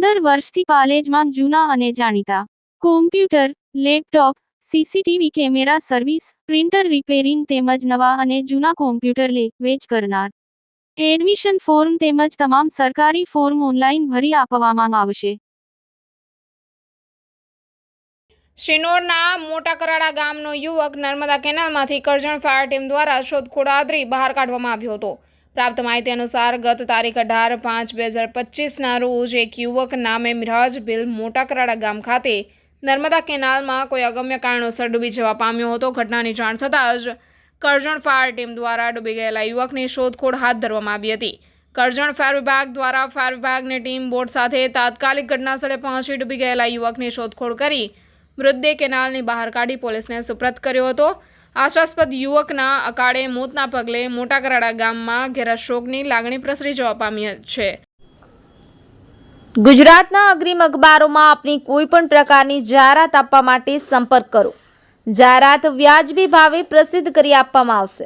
વર્ષથી પાલેજમાં જૂના અને જાણીતા. Computer, laptop, CCTV camera service, printer repairing તેમજ નવા અને જૂના કોમ્પ્યુટર લે, વેચ કરનાર. એડમિશન ફોર્મ તેમજ તમામ સરકારી ફોર્મ ઓનલાઈન ભરી આપવામાં આવશે. શ્રીનોરના મોટા કરાડા ગામનો યુવક નર્મદા કેનાલમાંથી કરજણ ફાયર ટીમ દ્વારા શોધખોળ આદરી બહાર કાઢવામાં આવ્યો હતો. પ્રાપ્ત માહિતી અનુસાર ગત તારીખ અઢાર પાંચ બે હજાર પચીસના રોજ એક યુવક નામે મિરાજ બિલ મોટા કરાડા ગામ ખાતે નર્મદા કેનાલમાં કોઈ અગમ્ય કારણોસર ડૂબી જવા પામ્યો હતો. ઘટનાની જાણ થતાં જ કરજણ ફાયર ટીમ દ્વારા ડૂબી ગયેલા યુવકની શોધખોળ હાથ ધરવામાં આવી હતી. કરજણ ફાયર વિભાગ દ્વારા ફાયર વિભાગની ટીમ બોટ સાથે તાત્કાલિક ઘટનાસ્થળે પહોંચી ડૂબી ગયેલા યુવકની શોધખોળ કરી મૃતદેહ કેનાલની બહાર કાઢી પોલીસને સુપ્રત કર્યો હતો. આશાસ્પદ યુવકના અકાળે મોતના પગલે મોટા કરાડા ગામમાં ઘેરા શોકની લાગણી પ્રસરી જવા પામી છે. ગુજરાતના અગ્રીમ અખબારોમાં આપની કોઈ પણ પ્રકારની જાહેરાત આપવા માટે સંપર્ક કરો. જાહેરાત વ્યાજબી ભાવે પ્રસિદ્ધ કરી આપવામાં આવશે.